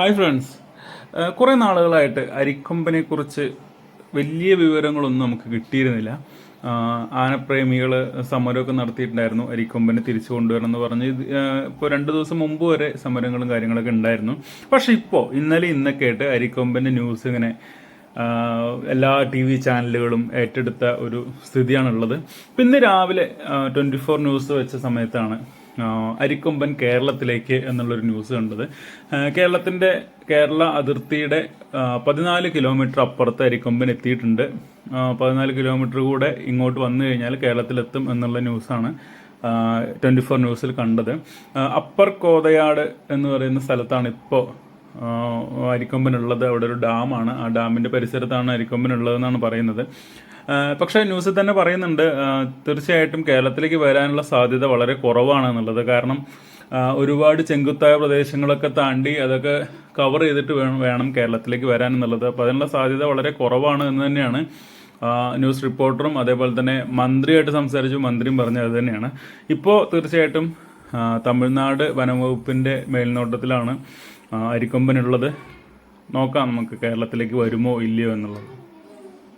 Hi friends കുറേ നാളുകളായിട്ട് അരിക്കൊമ്പനെ കുറിച്ച് വലിയ വിവരങ്ങളൊന്നും നമുക്ക് കിട്ടിയിരുന്നില്ല. ആനപ്രേമികൾ സമരമൊക്കെ നടത്തിയിട്ടുണ്ടായിരുന്നു. അരിക്കൊമ്പനെ തിരിച്ചു കൊണ്ടുവരണം എന്ന് പറഞ്ഞ്. ഇപ്പോൾ രണ്ട് ദിവസം മുമ്പ് വരെ സമരങ്ങളും കാര്യങ്ങളൊക്കെ ഉണ്ടായിരുന്നു. പക്ഷേ ഇപ്പോൾ ഇന്നലെ ഇന്നൊക്കെ ആയിട്ട് അരിക്കൊമ്പന്റെ ന്യൂസ് ഇങ്ങനെ എല്ലാ ടി വി ചാനലുകളും ഏറ്റെടുത്ത ഒരു സ്ഥിതിയാണുള്ളത്. ഇന്ന് രാവിലെ ട്വന്റി ഫോർ ന്യൂസ് വെച്ച സമയത്താണ് അരിക്കൊമ്പൻ കേരളത്തിലേക്ക് എന്നുള്ളൊരു ന്യൂസ് കണ്ടത്. കേരളത്തിന്റെ കേരള അതിർത്തിയുടെ പതിനാല് കിലോമീറ്റർ അപ്പുറത്ത് അരിക്കൊമ്പൻ എത്തിയിട്ടുണ്ട്. പതിനാല് കിലോമീറ്റർ കൂടെ ഇങ്ങോട്ട് വന്നു കഴിഞ്ഞാൽ കേരളത്തിലെത്തും എന്നുള്ള ന്യൂസാണ് ട്വന്റി ഫോർ ന്യൂസിൽ കണ്ടത്. അപ്പർ കോതയാട് എന്ന് പറയുന്ന സ്ഥലത്താണ് ഇപ്പോൾ അരിക്കൊമ്പനുള്ളത് അവിടെ ഒരു ഡാമാണ് ആ ഡാമിന്റെ പരിസരത്താണ് അരിക്കൊമ്പനുള്ളതെന്നാണ് പറയുന്നത്. പക്ഷേ ന്യൂസിൽ തന്നെ പറയുന്നുണ്ട് തീർച്ചയായിട്ടും കേരളത്തിലേക്ക് വരാനുള്ള സാധ്യത വളരെ കുറവാണ് എന്നുള്ളത് കാരണം ഒരുപാട് ചെങ്കുത്തായ പ്രദേശങ്ങളൊക്കെ താണ്ടി അതൊക്കെ കവർ ചെയ്തിട്ട് വേണം വേണം കേരളത്തിലേക്ക് വരാൻ എന്നുള്ളത് അപ്പോൾ അതിനുള്ള സാധ്യത വളരെ കുറവാണ് എന്ന് തന്നെയാണ് ന്യൂസ് റിപ്പോർട്ടറും അതേപോലെ തന്നെ മന്ത്രിയായിട്ട് സംസാരിച്ചു മന്ത്രിയും പറഞ്ഞത് തന്നെയാണ്. ഇപ്പോൾ തീർച്ചയായിട്ടും തമിഴ്നാട് വനംവകുപ്പിന്റെ മേൽനോട്ടത്തിലാണ് അരിക്കൊമ്പനുള്ളത് നോക്കാം നമുക്ക് കേരളത്തിലേക്ക് വരുമോ ഇല്ലയോ എന്നുള്ളത്.